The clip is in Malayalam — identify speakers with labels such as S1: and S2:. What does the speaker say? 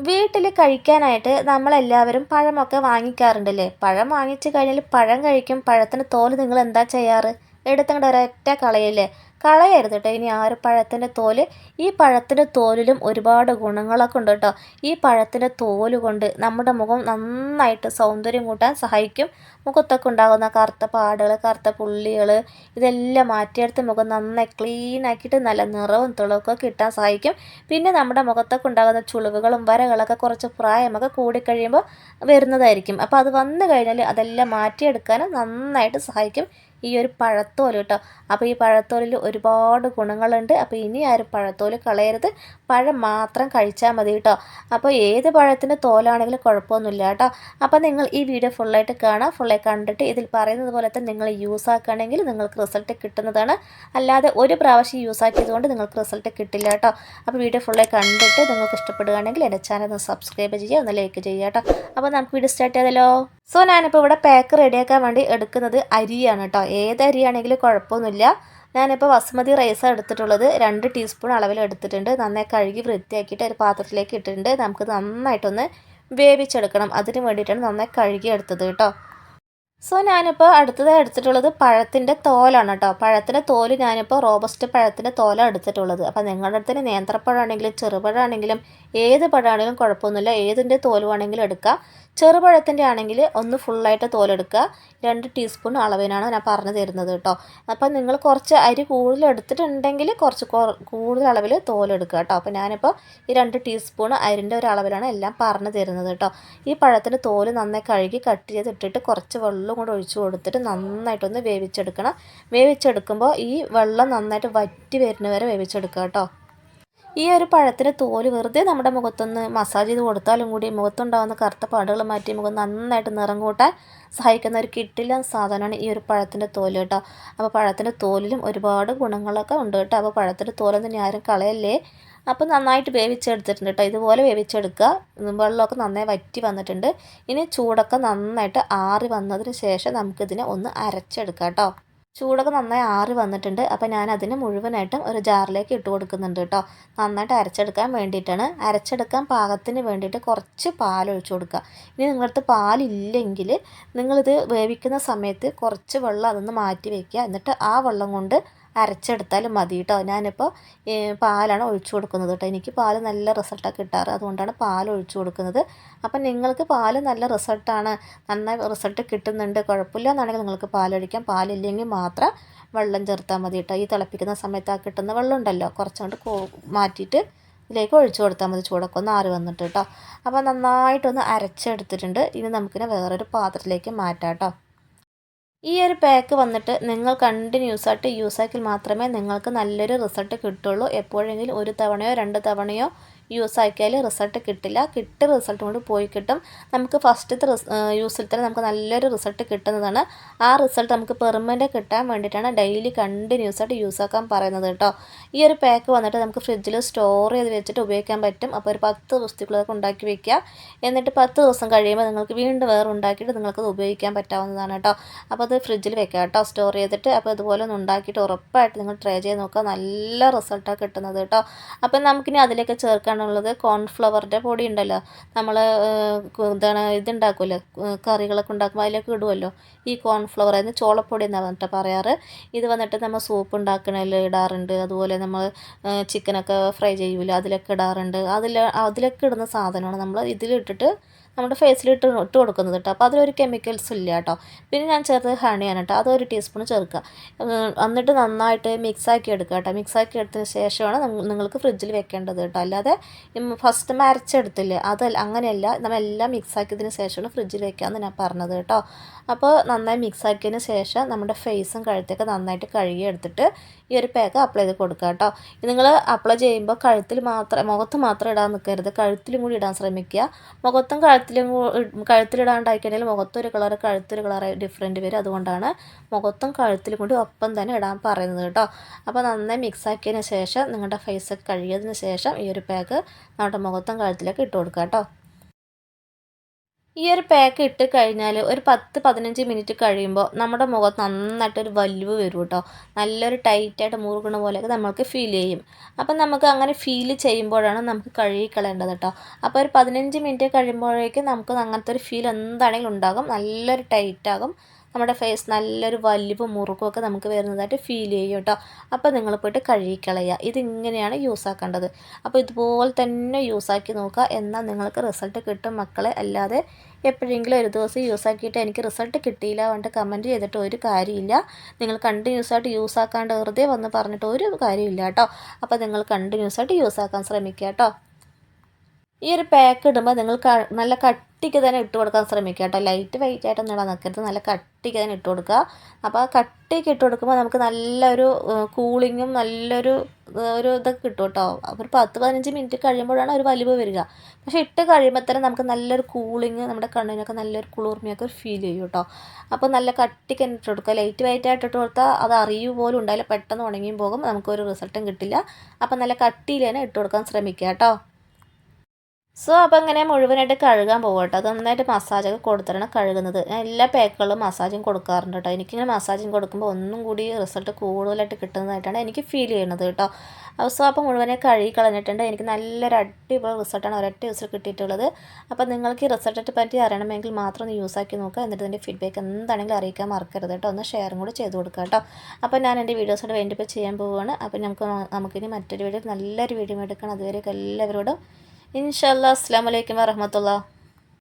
S1: വീട്ടിൽ കഴിക്കാനായിട്ട് നമ്മളെല്ലാവരും പഴമൊക്കെ വാങ്ങിക്കാറുണ്ടല്ലേ? പഴം വാങ്ങിച്ചു കഴിഞ്ഞാൽ പഴം കഴിക്കും. പഴത്തിന് തോൽ നിങ്ങൾ എന്താ ചെയ്യാറ്? എടുത്തങ്ങോട്ട് ഒരൊറ്റ കളയല്ലേ? കളയരുത് കേട്ടോ ഇനി ആ ഒരു പഴത്തിന്റെ തോൽ ഈ പഴത്തിന്റെ തോലിലും ഒരുപാട് ഗുണങ്ങളൊക്കെ ഉണ്ട് കേട്ടോ ഈ പഴത്തിന്റെ തോൽ കൊണ്ട് നമ്മുടെ മുഖം നന്നായിട്ട് സൗന്ദര്യം കൂട്ടാൻ സഹായിക്കും. മുഖത്തൊക്കെ ഉണ്ടാകുന്ന കറുത്ത പാടുകൾ കറുത്ത പുള്ളികൾ ഇതെല്ലാം മാറ്റിയെടുത്ത് മുഖം നന്നായി ക്ലീൻ ആക്കിയിട്ട് നല്ല നിറവും തിളക്കവും കിട്ടാൻ സഹായിക്കും. പിന്നെ നമ്മുടെ മുഖത്തൊക്കെ ഉണ്ടാകുന്ന ചുളിവുകളും വരകളൊക്കെ കുറച്ച് പ്രായമൊക്കെ കൂടിക്കഴിയുമ്പോൾ വരുന്നതായിരിക്കും. അപ്പോൾ അത് വന്നു കഴിഞ്ഞാൽ അതെല്ലാം മാറ്റിയെടുക്കാനും നന്നായിട്ട് സഹായിക്കും. ഈ ഒരു പഴത്തോൽ കേട്ടോ. അപ്പോൾ ഈ പഴത്തോലിൽ ഒരുപാട് ഗുണങ്ങളുണ്ട്. അപ്പോൾ ഇനി ആരും പഴത്തോൽ കളയരുത്. പഴം മാത്രം കഴിച്ചാൽ മതി കേട്ടോ. അപ്പോൾ ഏത് പഴത്തിന്റെ തോലാണെങ്കിലും കുഴപ്പമൊന്നുമില്ല കേട്ടോ. അപ്പോൾ നിങ്ങൾ ഈ വീഡിയോ ഫുള്ളായിട്ട് കാണാം ഫുള്ളായി കണ്ടിട്ട് ഇതിൽ പറയുന്നത് പോലെ തന്നെ നിങ്ങൾ യൂസ് ആക്കുകയാണെങ്കിൽ നിങ്ങൾക്ക് റിസൾട്ട് കിട്ടുന്നതാണ്. അല്ലാതെ ഒരു പ്രാവശ്യം യൂസ് ആക്കിയതുകൊണ്ട് നിങ്ങൾക്ക് റിസൾട്ട് കിട്ടില്ല കേട്ടോ. അപ്പോൾ വീഡിയോ ഫുള്ളായി കണ്ടിട്ട് നിങ്ങൾക്ക് ഇഷ്ടപ്പെടുകയാണെങ്കിൽ എന്റെ ചാനൽ ഒന്ന് സബ്സ്ക്രൈബ് ചെയ്യുക. ഒന്ന് ലൈക്ക് ചെയ്യുക കേട്ടോ. അപ്പോൾ നമുക്ക് വീഡിയോ സ്റ്റാർട്ട് ചെയ്തല്ലോ സോ ഞാനിപ്പോൾ ഇവിടെ പാക്ക് റെഡിയാക്കാൻ വേണ്ടി എടുക്കുന്നത് അരിയാണ് കേട്ടോ ഏത് അരിയാണെങ്കിലും കുഴപ്പമൊന്നുമില്ല. ഞാനിപ്പോൾ ബസ്മതി റൈസാണ് എടുത്തിട്ടുള്ളത്. രണ്ട് ടീസ്പൂൺ അളവിൽ എടുത്തിട്ടുണ്ട്. നന്നായി കഴുകി വൃത്തിയാക്കിയിട്ട് ഒരു പാത്രത്തിലേക്ക് ഇട്ടിട്ടുണ്ട്. നമുക്ക് നന്നായിട്ടൊന്ന് വേവിച്ചെടുക്കണം. അതിന് വേണ്ടിയിട്ടാണ് നന്നായി കഴുകി എടുത്തത് കേട്ടോ സോ ഞാനിപ്പോൾ അടുത്തതായി എടുത്തിട്ടുള്ളത് പഴത്തിന്റെ തോലാണ് കേട്ടോ പഴത്തിന്റെ തോൽ ഞാനിപ്പോൾ റോബസ്റ്റ് പഴത്തിന്റെ തോലാണ് എടുത്തിട്ടുള്ളത്. അപ്പോൾ നിങ്ങളുടെ അടുത്തിന് നേന്ത്രപ്പഴമാണെങ്കിലും ചെറുപഴമാണെങ്കിലും ഏത് പഴമാണെങ്കിലും കുഴപ്പമൊന്നുമില്ല. ഏതിന്റെ തോലുവാണെങ്കിലും എടുക്കാം. ചെറുപഴത്തിന്റെ ആണെങ്കിൽ ഒന്ന് ഫുള്ളായിട്ട് തോലെടുക്കുക. രണ്ട് ടീസ്പൂൺ അളവിനാണ് ഞാൻ പറഞ്ഞു തരുന്നത് കേട്ടോ. അപ്പം നിങ്ങൾ കുറച്ച് അരി കൂടുതൽ എടുത്തിട്ടുണ്ടെങ്കിൽ കുറച്ച് കൂടുതൽ അളവിൽ തോലെടുക്കുക കേട്ടോ. അപ്പോൾ ഞാനിപ്പോൾ ഈ രണ്ട് ടീസ്പൂൺ അരിന്റെ ഒരു അളവിലാണ് എല്ലാം പറഞ്ഞു തരുന്നത് കേട്ടോ. ഈ പഴത്തിന്റെ തോൽ നന്നായി കഴുകി കട്ട് ചെയ്തിട്ടിട്ട് കുറച്ച് വെള്ളം കൂടെ ഒഴിച്ചു കൊടുത്തിട്ട് നന്നായിട്ടൊന്ന് വേവിച്ചെടുക്കണം. വേവിച്ചെടുക്കുമ്പോൾ ഈ വെള്ളം നന്നായിട്ട് വറ്റി വരുന്നവരെ വേവിച്ചെടുക്കുക കേട്ടോ. ഈ ഒരു പഴത്തിന്റെ തോൽ വെറുതെ നമ്മുടെ മുഖത്തൊന്ന് മസാജ് ചെയ്ത് കൊടുത്താലും കൂടി മുഖത്തുണ്ടാകുന്ന കറുത്ത പാടുകൾ മാറ്റി മുഖം നന്നായിട്ട് നിറം കൂട്ടാൻ സഹായിക്കുന്ന ഒരു കിട്ടില്ല സാധനമാണ് ഈ ഒരു പഴത്തിന്റെ തോൽ കേട്ടോ. അപ്പോൾ പഴത്തിന്റെ തോലിലും ഒരുപാട് ഗുണങ്ങളൊക്കെ ഉണ്ട് കേട്ടോ. അപ്പോൾ പഴത്തിന്റെ തോലൊന്നും ആരും കളയല്ലേ? അപ്പോൾ നന്നായിട്ട് വേവിച്ചെടുത്തിട്ടുണ്ട് കേട്ടോ. ഇതുപോലെ വേവിച്ചെടുക്കുക. വെള്ളമൊക്കെ നന്നായി വറ്റി വന്നിട്ടുണ്ട്. ഇനി ചൂടൊക്കെ നന്നായിട്ട് ആറി വന്നതിന് ശേഷം നമുക്കിതിനെ ഒന്ന് അരച്ചെടുക്കാം കേട്ടോ. ചൂടൊക്കെ നന്നായി ആറി വന്നിട്ടുണ്ട്. അപ്പോൾ ഞാൻ അതിന് മുഴുവനായിട്ടും ഒരു ജാറിലേക്ക് ഇട്ട് കൊടുക്കുന്നുണ്ട് കേട്ടോ നന്നായിട്ട് അരച്ചെടുക്കാൻ വേണ്ടിയിട്ടാണ്. അരച്ചെടുക്കാൻ പാകത്തിന് വേണ്ടിയിട്ട് കുറച്ച് പാൽ ഒഴിച്ചു കൊടുക്കുക. ഇനി നിങ്ങളടുത്ത് പാലില്ലെങ്കിൽ നിങ്ങളിത് വേവിക്കുന്ന സമയത്ത് കുറച്ച് വെള്ളം അതൊന്ന് മാറ്റി വയ്ക്കുക എന്നിട്ട് ആ വെള്ളം കൊണ്ട് അരച്ചെടുത്താലും മതി കേട്ടോ ഞാനിപ്പോൾ പാലാണ് ഒഴിച്ചു കൊടുക്കുന്നത് കേട്ടോ എനിക്ക് പാൽ നല്ല റിസൾട്ടാണ് കിട്ടാറ്. അതുകൊണ്ടാണ് പാൽ ഒഴിച്ചു കൊടുക്കുന്നത്. അപ്പം നിങ്ങൾക്ക് പാൽ നല്ല റിസൾട്ടാണ് നന്നായി റിസൾട്ട് കിട്ടുന്നുണ്ട്. കുഴപ്പമില്ല എന്നാണെങ്കിൽ നിങ്ങൾക്ക് പാലൊഴിക്കാം പാലില്ലെങ്കിൽ മാത്രം വെള്ളം ചേർത്താൽ മതി കേട്ടോ ഈ തിളപ്പിക്കുന്ന സമയത്ത് ആ കിട്ടുന്ന വെള്ളം ഉണ്ടല്ലോ. കുറച്ചുകൊണ്ട് മാറ്റിയിട്ട് ഇതിലേക്ക് ഒഴിച്ചു കൊടുത്താൽ മതി. ചൂടൊക്കെ ഒന്ന് ആറി വന്നിട്ട് കേട്ടോ അപ്പോൾ നന്നായിട്ടൊന്ന് അരച്ചെടുത്തിട്ടുണ്ട്. ഇനി നമുക്കിനെ വേറൊരു പാത്രത്തിലേക്ക് മാറ്റാം കേട്ടോ ഈ ഒരു പാക്ക് വന്നിട്ട് നിങ്ങൾ കണ്ടിന്യൂസ് ആയിട്ട് യൂസ് ആക്കിയാൽ മാത്രമേ നിങ്ങൾക്ക് നല്ലൊരു റിസൾട്ട് കിട്ടുള്ളൂ. എപ്പോഴെങ്കിലും ഒരു തവണയോ രണ്ട് തവണയോ യൂസ് ആക്കിയാൽ റിസൾട്ട് കിട്ടില്ല. കിട്ടിയ റിസൾട്ട് കൊണ്ട് പോയി കിട്ടും. നമുക്ക് ഫസ്റ്റത്തെ യൂസിൽ തന്നെ നമുക്ക് നല്ലൊരു റിസൾട്ട് കിട്ടുന്നതാണ്. ആ റിസൾട്ട് നമുക്ക് പെർമനന്റ് കിട്ടാൻ വേണ്ടിയിട്ടാണ് ഡെയിലി കണ്ടിന്യൂസ് ആയിട്ട് യൂസ് ആക്കാൻ പറയുന്നത് കേട്ടോ. ഈ ഒരു പാക്ക് വന്നിട്ട് നമുക്ക് ഫ്രിഡ്ജിൽ സ്റ്റോർ ചെയ്ത് വെച്ചിട്ട് ഉപയോഗിക്കാൻ പറ്റും. അപ്പോൾ ഒരു പത്ത് ദിവസത്തേക്കുള്ളതൊക്കെ ഉണ്ടാക്കി വെക്കുക. എന്നിട്ട് പത്ത് ദിവസം കഴിയുമ്പോൾ നിങ്ങൾക്ക് വീണ്ടും വേറെ ഉണ്ടാക്കിയിട്ട് നിങ്ങൾക്കത് ഉപയോഗിക്കാൻ പറ്റാവുന്നതാണ് കേട്ടോ. അപ്പോൾ അത് ഫ്രിഡ്ജിൽ വെക്കുക കേട്ടോ. സ്റ്റോർ ചെയ്തിട്ട് അപ്പോൾ ഇതുപോലെ ഒന്ന് ഉണ്ടാക്കിയിട്ട് ഉറപ്പായിട്ട് നിങ്ങൾ ട്രൈ ചെയ്ത് നോക്കുക. നല്ല റിസൾട്ടാണ് കിട്ടുന്നത് കേട്ടോ. അപ്പം നമുക്കിനി അതിലേക്ക് ചേർക്കാൻ ഉള്ളത് കോൺഫ്ലവറിന്റെ പൊടി ഉണ്ടല്ലോ. നമ്മൾ എന്താണ് ഇതുണ്ടാക്കുമല്ലോ കറികളൊക്കെ ഉണ്ടാക്കുമ്പോൾ അതിലേക്ക് ഇടുമല്ലോ ഈ കോൺഫ്ലവർ അതിന് ചോളപ്പൊടി എന്നാണ് വന്നിട്ട് പറയാറ്. ഇത് വന്നിട്ട് നമ്മൾ സൂപ്പ് ഉണ്ടാക്കണതിൽ ഇടാറുണ്ട്. അതുപോലെ നമ്മൾ ചിക്കനൊക്കെ ഫ്രൈ ചെയ്യൂല അതിലൊക്കെ ഇടാറുണ്ട്. അതിൽ അതിലൊക്കെ ഇടുന്ന സാധനമാണ് നമ്മൾ ഇതിലിട്ടിട്ട് നമ്മുടെ ഫേസിൽ ഇട്ട് ഇട്ട് കൊടുക്കുന്നത് കേട്ടോ. അപ്പോൾ അതിലൊരു കെമിക്കൽസ് ഇല്ല കേട്ടോ. പിന്നെ ഞാൻ ചേർത്തത് ഹണിയാണ് കേട്ടോ. അതൊരു ടീസ്പൂൺ ചേർക്കുക. എന്നിട്ട് നന്നായിട്ട് മിക്സാക്കി എടുക്കുക കേട്ടോ. മിക്സാക്കി എടുത്തതിന് ശേഷമാണ് നിങ്ങൾക്ക് ഫ്രിഡ്ജിൽ വെക്കേണ്ടത് കേട്ടോ. അല്ലാതെ ഫസ്റ്റ് മരച്ചെടുത്തില്ലേ അത് അങ്ങനെയല്ല. നമ്മളെല്ലാം മിക്സാക്കിയതിന് ശേഷമാണ് ഫ്രിഡ്ജിൽ വെക്കാമെന്ന് ഞാൻ പറഞ്ഞത് കേട്ടോ. അപ്പോൾ നന്നായി മിക്സാക്കിയതിന് ശേഷം നമ്മുടെ ഫേസും കഴുത്തൊക്കെ നന്നായിട്ട് കഴുകി എടുത്തിട്ട് ഈ ഒരു പാക്ക് അപ്ലൈ ചെയ്ത് കൊടുക്കുക കേട്ടോ. നിങ്ങൾ അപ്ലൈ ചെയ്യുമ്പോൾ കഴുത്തിൽ മാത്രം മുഖത്ത് മാത്രം ഇടാൻ നിൽക്കരുത്. കഴുത്തിലും കൂടി ഇടാൻ ശ്രമിക്കുക. മുഖത്തും കഴുത്തിലും കഴുത്തിലിടാണ്ടായിക്കഴിഞ്ഞാൽ മുഖത്തൊരു കളർ കഴുത്തൊരു കളർ ഡിഫറെന്റ് വരും. അതുകൊണ്ടാണ് മുഖത്തും കഴുത്തിലും കൂടി ഒപ്പം തന്നെ ഇടാൻ പറയുന്നത് കേട്ടോ. അപ്പോൾ നന്നായി മിക്സ് ആക്കിയതിന് ശേഷം നിങ്ങളുടെ ഫേസൊക്കെ കഴുകിയതിന് ശേഷം ഈ ഒരു പാക്ക് നമ്മുടെ മുഖത്തും കഴുത്തിലൊക്കെ ഇട്ട് കൊടുക്കുക കേട്ടോ. ഈ ഒരു പാക്ക് ഇട്ട് കഴിഞ്ഞാൽ ഒരു പത്ത് പതിനഞ്ച് മിനിറ്റ് കഴിയുമ്പോൾ നമ്മുടെ മുഖത്ത് നന്നായിട്ടൊരു വലിവ് വരും കേട്ടോ നല്ലൊരു ടൈറ്റായിട്ട് മുറുകണ പോലെയൊക്കെ നമ്മൾക്ക് ഫീൽ ചെയ്യും. അപ്പം നമുക്ക് അങ്ങനെ ഫീൽ ചെയ്യുമ്പോഴാണ് നമുക്ക് കഴുകി കളയേണ്ടത് കേട്ടോ അപ്പോൾ ഒരു പതിനഞ്ച് മിനിറ്റ് കഴിയുമ്പോഴേക്കും നമുക്ക് അങ്ങനത്തെ ഒരു ഫീൽ എന്താണെങ്കിലും ഉണ്ടാകും. നല്ലൊരു ടൈറ്റാകും നമ്മുടെ ഫേസ് നല്ലൊരു വലിവ് മുറുക്കുമൊക്കെ നമുക്ക് വരുന്നതായിട്ട് ഫീൽ ചെയ്യും കേട്ടോ. അപ്പോൾ നിങ്ങൾ പോയിട്ട് കഴുകിക്കളയുക. ഇതിങ്ങനെയാണ് യൂസ് ആക്കേണ്ടത്. അപ്പോൾ ഇതുപോലെ തന്നെ യൂസ് ആക്കി നോക്കുക. എന്നാൽ നിങ്ങൾക്ക് റിസൾട്ട് കിട്ടും മക്കളെ. അല്ലാതെ എപ്പോഴെങ്കിലും ഒരു ദിവസം യൂസ് ആക്കിയിട്ട് എനിക്ക് റിസൾട്ട് കിട്ടിയില്ല പറഞ്ഞിട്ട് കമന്റ് ചെയ്തിട്ട് ഒരു കാര്യമില്ല. നിങ്ങൾ കണ്ടിന്യൂസ് ആയിട്ട് യൂസ് ആക്കാണ്ട് വെറുതെ വന്ന് പറഞ്ഞിട്ട് ഒരു കാര്യമില്ല കേട്ടോ. അപ്പോൾ നിങ്ങൾ കണ്ടിന്യൂസ് ആയിട്ട് യൂസ് ആക്കാൻ ശ്രമിക്കുക കേട്ടോ. ഈ ഒരു പാക്ക് ഇടുമ്പോൾ നിങ്ങൾ നല്ല കട്ടിക്ക് തന്നെ ഇട്ട് കൊടുക്കാൻ ശ്രമിക്കുക കേട്ടോ. ലൈറ്റ് വെയിറ്റ് ആയിട്ടൊന്നും ഇടാൻ നിൽക്കരുത്. നല്ല കട്ടിക്ക് തന്നെ ഇട്ട് കൊടുക്കുക. അപ്പോൾ കട്ടിക്ക് ഇട്ട് കൊടുക്കുമ്പോൾ നമുക്ക് നല്ലൊരു കൂളിങ്ങും നല്ലൊരു ഒരു ഇതൊക്കെ കിട്ടും കേട്ടോ. ഒരു പത്ത് പതിനഞ്ച് മിനിറ്റ് കഴിയുമ്പോഴാണ് ഒരു വലിവ് വരിക. പക്ഷേ ഇട്ട് കഴിയുമ്പോൾ തന്നെ നമുക്ക് നല്ലൊരു കൂളിങ് നമ്മുടെ കണ്ണിനൊക്കെ നല്ലൊരു കുളിർമയൊക്കെ ഒരു ഫീൽ ചെയ്യും കേട്ടോ. അപ്പോൾ നല്ല കട്ടിക്ക് തന്നെ ഇട്ട് കൊടുക്കുക. ലൈറ്റ് വെയിറ്റ് ആയിട്ട് ഇട്ട് കൊടുത്താൽ അത് അറിയു പോലും ഉണ്ടായില്ല പെട്ടെന്ന് ഉണങ്ങിയും പോകും. നമുക്കൊരു റിസൾട്ടും കിട്ടില്ല. അപ്പോൾ നല്ല കട്ടിയിൽ തന്നെ ഇട്ട് കൊടുക്കാൻ ശ്രമിക്കുക കേട്ടോ. സോ അപ്പോൾ ഇങ്ങനെ മുഴുവനായിട്ട് കഴുകാൻ പോകും കേട്ടോ അത് നന്നായിട്ട് മസാജൊക്കെ കൊടുത്തിട്ടാണ് കഴുകുന്നത്. ഞാൻ എല്ലാ പാക്കുകളും മസാജും കൊടുക്കാറുണ്ട് കേട്ടോ. എനിക്കിങ്ങനെ മസാജും കൊടുക്കുമ്പോൾ ഒന്നും കൂടി റിസൾട്ട് കൂടുതലായിട്ട് കിട്ടുന്നതായിട്ടാണ് എനിക്ക് ഫീൽ ചെയ്യുന്നത് കേട്ടോ. സോ അപ്പോൾ മുഴുവനെ കഴുകി കളഞ്ഞിട്ടുണ്ട്. എനിക്ക് നല്ലൊരു അടിപൊളി റിസൾട്ടാണ് ഒരൊറ്റ യൂസിൽ കിട്ടിയിട്ടുള്ളത്. അപ്പോൾ നിങ്ങൾക്ക് ഈ റിസൾട്ടിനെ പറ്റി അറിയണമെങ്കിൽ മാത്രം ഒന്ന് യൂസ് ആക്കി നോക്കുക. എന്നിട്ട് ഇതിന്റെ ഫീഡ്ബാക്ക് എന്താണെങ്കിലും അറിയിക്കാൻ മറക്കരുത് കേട്ടോ. ഒന്ന് ഷെയറും കൂടി ചെയ്ത് കൊടുക്കുക കേട്ടോ. അപ്പോൾ ഞാൻ എന്റെ വീഡിയോസോട് വേണ്ടിപ്പോൾ ചെയ്യാൻ പോവുകയാണ്. അപ്പോൾ നമുക്ക് നമുക്കിനി മറ്റൊരു വീഡിയോ നല്ലൊരു വീഡിയോ എടുക്കണം. അതുവരെയൊക്കെ എല്ലാവരോടും ഇൻഷാല്ലാ അസ്സാം വലൈക്കും വരഹമത്തുള്ള